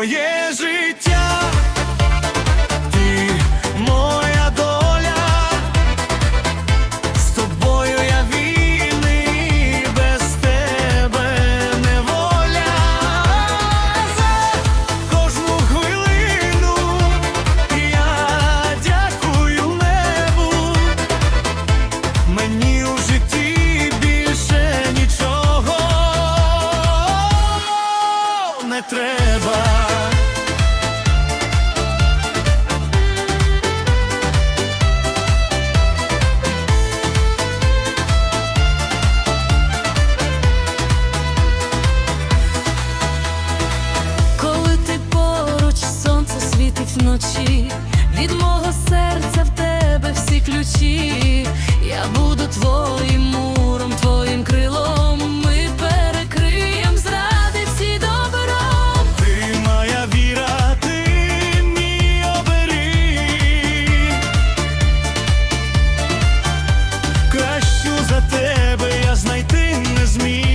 Oh, yeah. ключі, від мого серця в тебе всі ключі, я буду твоїм муром, твоїм крилом, ми перекриєм зради всі добром. Ти моя віра, ти мій оберіг Кращу за тебе я знайти не зміг.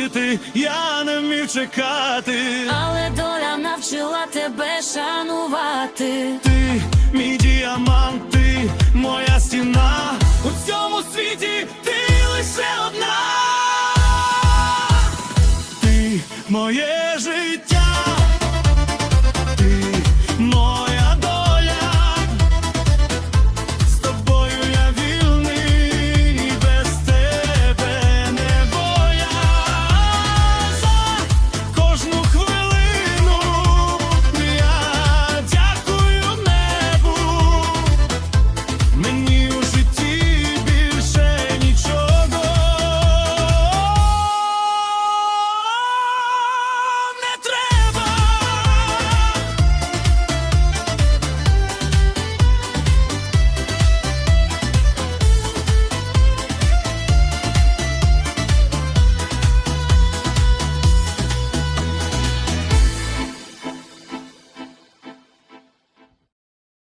просити, я не вмів чекати, але доля навчила тебе шанувати. Ти мій діамант, ти моя стіна. У цьому світі ти лише одна.